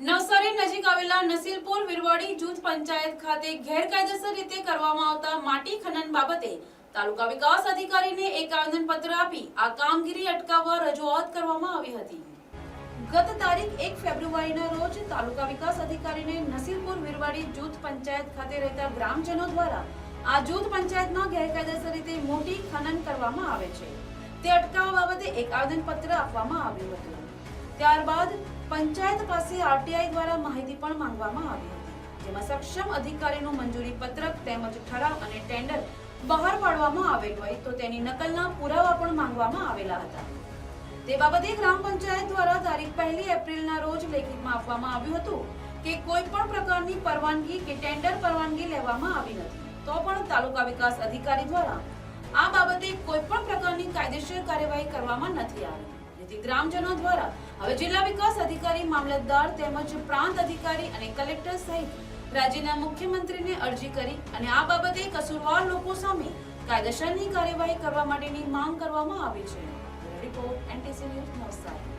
નવસારી નજીક આવેલા નસીલપુર વિરવાડી જૂથ પંચાયત ખાતે ગેરકાયદેસર રીતે કરવામાં આવતા માટી ખનન બાબતે તાલુકા વિકાસ અધિકારીને એક આવેદનપત્ર આપી આ કામગીરી અટકાવવા રજૂઆત કરવામાં આવી હતી. ગત તારીખ એક ફેબ્રુઆરીના રોજ તાલુકા વિકાસ અધિકારીને નસીલપુર વિરવાડી જૂથ પંચાયત ખાતે રહેતા ગ્રામજનો દ્વારા આ જૂથ પંચાયતમાં ગેરકાયદેસર રીતે મોટી ખનન કરવામાં આવે છે. તે અટકાવવા બાબતે એક આવેદનપત્ર આપવામાં આવ્યું હતું. ત્યારબાદ પંચાયત પાસે આરટીઆઈ દ્વારા માહિતી પણ માંગવામાં આવી હતી. જેમાં સક્ષમ અધિકારીનું મંજૂરી પત્રક તેમજ ઠરાવ અને ટેન્ડર બહાર પાડવામાં આવેલ હોય તો તેની નકલના પુરાવા પણ માંગવામાં આવેલા હતા. તે બાબતે ગ્રામ પંચાયત દ્વારા તારીખ પહેલી એપ્રિલના રોજ લેખિતમાં આપવામાં આવ્યું હતું કે કોઈ પણ પ્રકારની પરવાનગી કે ટેન્ડર પરવાનગી લેવામાં આવી નથી, તો પણ તાલુકા વિકાસ અધિકારી દ્વારા આ બાબતે કોઈ પણ પ્રકારની કાયદેસર કાર્યવાહી કરવામાં નથી આવી. જેથી ગ્રામજનો દ્વારા હવે જિલ્લા વિકાસ અધિકારી, મામલતદાર તેમજ પ્રાંત અધિકારી અને કલેક્ટર સહિત રાજ્યના મુખ્યમંત્રીને અરજી કરી અને આ બાબતે કસૂરવાર લોકો સામે કાયદેસરની કાર્યવાહી કરવા માટેની માંગ કરવામાં આવી છે. Report NTC news Navsari.